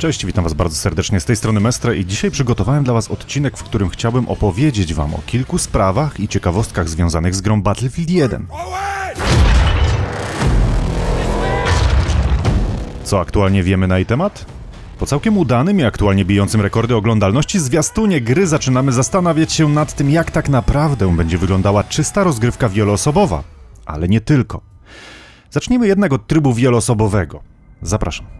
Cześć, witam Was bardzo serdecznie z tej strony Mestre i dzisiaj przygotowałem dla Was odcinek, w którym chciałbym opowiedzieć Wam o kilku sprawach i ciekawostkach związanych z grą Battlefield 1. Co aktualnie wiemy na jej temat? Po całkiem udanym i aktualnie bijącym rekordy oglądalności zwiastunie gry zaczynamy zastanawiać się nad tym, jak tak naprawdę będzie wyglądała czysta rozgrywka wieloosobowa. Ale nie tylko. Zacznijmy jednak od trybu wieloosobowego. Zapraszam.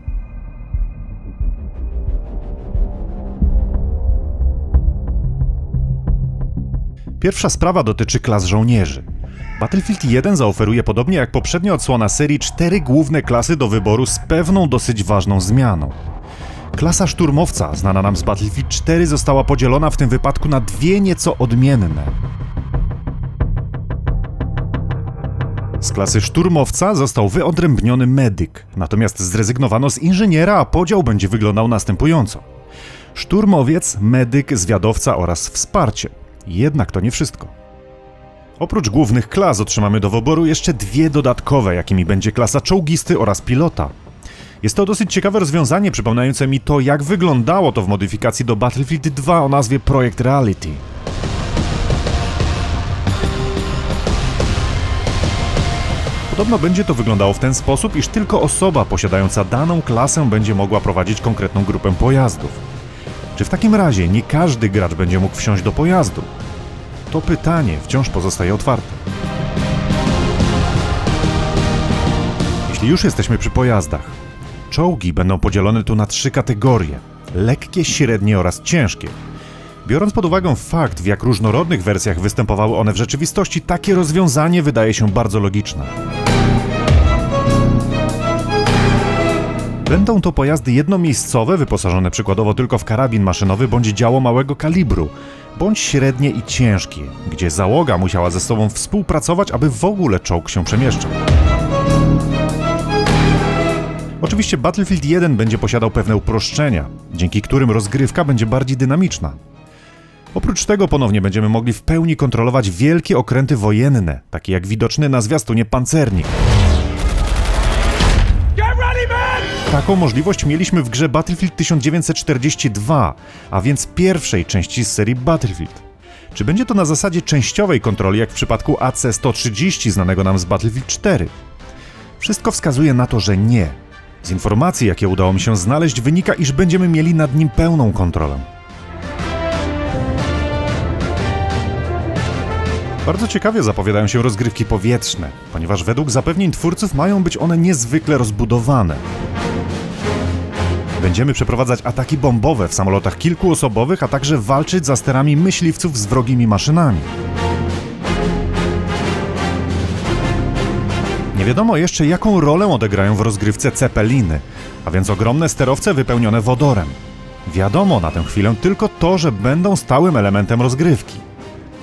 Pierwsza sprawa dotyczy klas żołnierzy. Battlefield 1 zaoferuje podobnie jak poprzednia odsłona serii cztery główne klasy do wyboru z pewną dosyć ważną zmianą. Klasa szturmowca, znana nam z Battlefield 4, została podzielona w tym wypadku na dwie nieco odmienne. Z klasy szturmowca został wyodrębniony medyk, natomiast zrezygnowano z inżyniera, a podział będzie wyglądał następująco. Szturmowiec, medyk, zwiadowca oraz wsparcie. Jednak to nie wszystko. Oprócz głównych klas otrzymamy do wyboru jeszcze dwie dodatkowe, jakimi będzie klasa czołgisty oraz pilota. Jest to dosyć ciekawe rozwiązanie, przypominające mi to, jak wyglądało to w modyfikacji do Battlefield 2 o nazwie Project Reality. Podobno będzie to wyglądało w ten sposób, iż tylko osoba posiadająca daną klasę będzie mogła prowadzić konkretną grupę pojazdów. Czy w takim razie nie każdy gracz będzie mógł wsiąść do pojazdu? To pytanie wciąż pozostaje otwarte. Jeśli już jesteśmy przy pojazdach, czołgi będą podzielone tu na trzy kategorie: lekkie, średnie oraz ciężkie. Biorąc pod uwagę fakt, w jak różnorodnych wersjach występowały one w rzeczywistości, takie rozwiązanie wydaje się bardzo logiczne. Będą to pojazdy jednomiejscowe, wyposażone przykładowo tylko w karabin maszynowy bądź działo małego kalibru, bądź średnie i ciężkie, gdzie załoga musiała ze sobą współpracować, aby w ogóle czołg się przemieszczał. Oczywiście Battlefield 1 będzie posiadał pewne uproszczenia, dzięki którym rozgrywka będzie bardziej dynamiczna. Oprócz tego ponownie będziemy mogli w pełni kontrolować wielkie okręty wojenne, takie jak widoczny na zwiastunie pancernik. Taką możliwość mieliśmy w grze Battlefield 1942, a więc pierwszej części z serii Battlefield. Czy będzie to na zasadzie częściowej kontroli, jak w przypadku AC-130 znanego nam z Battlefield 4? Wszystko wskazuje na to, że nie. Z informacji, jakie udało mi się znaleźć, wynika, iż będziemy mieli nad nim pełną kontrolę. Bardzo ciekawie zapowiadają się rozgrywki powietrzne, ponieważ według zapewnień twórców mają być one niezwykle rozbudowane. Będziemy przeprowadzać ataki bombowe w samolotach kilkuosobowych, a także walczyć za sterami myśliwców z wrogimi maszynami. Nie wiadomo jeszcze, jaką rolę odegrają w rozgrywce cepeliny, a więc ogromne sterowce wypełnione wodorem. Wiadomo na tę chwilę tylko to, że będą stałym elementem rozgrywki.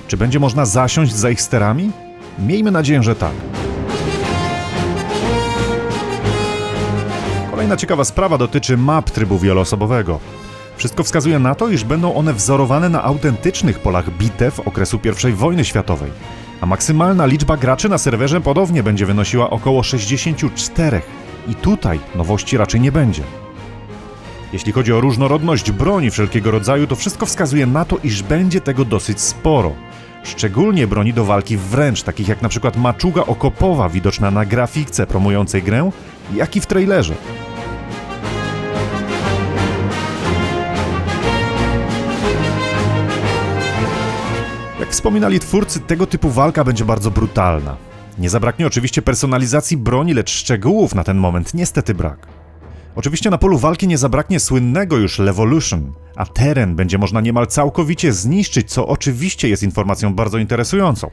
Czy będzie można zasiąść za ich sterami? Miejmy nadzieję, że tak. Kolejna ciekawa sprawa dotyczy map trybu wieloosobowego. Wszystko wskazuje na to, iż będą one wzorowane na autentycznych polach bitew okresu I wojny światowej, a maksymalna liczba graczy na serwerze podobnie będzie wynosiła około 64 i tutaj nowości raczej nie będzie. Jeśli chodzi o różnorodność broni wszelkiego rodzaju, to wszystko wskazuje na to, iż będzie tego dosyć sporo. Szczególnie broni do walki wręcz, takich jak na przykład maczuga okopowa widoczna na grafice promującej grę, jak i w trailerze. Jak wspominali twórcy, tego typu walka będzie bardzo brutalna. Nie zabraknie oczywiście personalizacji broni, lecz szczegółów na ten moment niestety brak. Oczywiście na polu walki nie zabraknie słynnego już Levolution, a teren będzie można niemal całkowicie zniszczyć, co oczywiście jest informacją bardzo interesującą.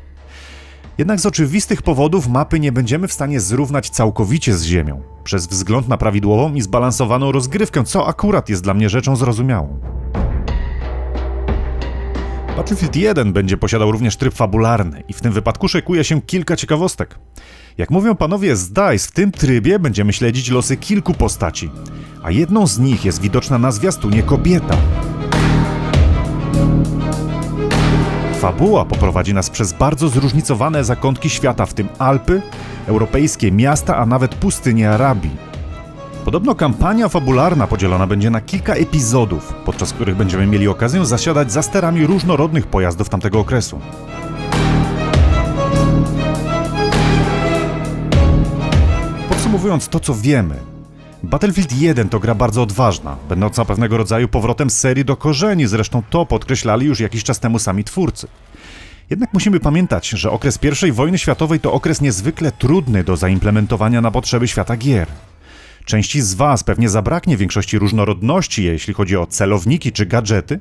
Jednak z oczywistych powodów mapy nie będziemy w stanie zrównać całkowicie z Ziemią, przez wzgląd na prawidłową i zbalansowaną rozgrywkę, co akurat jest dla mnie rzeczą zrozumiałą. Battlefield 1 będzie posiadał również tryb fabularny i w tym wypadku szykuje się kilka ciekawostek. Jak mówią panowie z DICE, w tym trybie będziemy śledzić losy kilku postaci, a jedną z nich jest widoczna na zwiastunie kobieta. Fabuła poprowadzi nas przez bardzo zróżnicowane zakątki świata, w tym Alpy, europejskie miasta, a nawet pustynię Arabii. Podobno kampania fabularna podzielona będzie na kilka epizodów, podczas których będziemy mieli okazję zasiadać za sterami różnorodnych pojazdów tamtego okresu. Podsumowując to, co wiemy, Battlefield 1 to gra bardzo odważna, będąca pewnego rodzaju powrotem serii do korzeni, zresztą to podkreślali już jakiś czas temu sami twórcy. Jednak musimy pamiętać, że okres I wojny światowej to okres niezwykle trudny do zaimplementowania na potrzeby świata gier. Części z Was pewnie zabraknie większości różnorodności, jeśli chodzi o celowniki czy gadżety.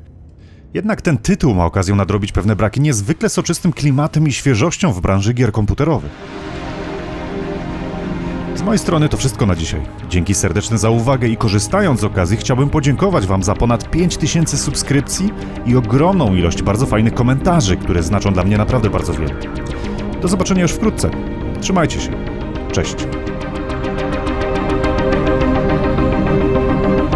Jednak ten tytuł ma okazję nadrobić pewne braki niezwykle soczystym klimatem i świeżością w branży gier komputerowych. Z mojej strony to wszystko na dzisiaj. Dzięki serdeczne za uwagę i korzystając z okazji chciałbym podziękować Wam za ponad 5000 subskrypcji i ogromną ilość bardzo fajnych komentarzy, które znaczą dla mnie naprawdę bardzo wiele. Do zobaczenia już wkrótce. Trzymajcie się. Cześć. thank you.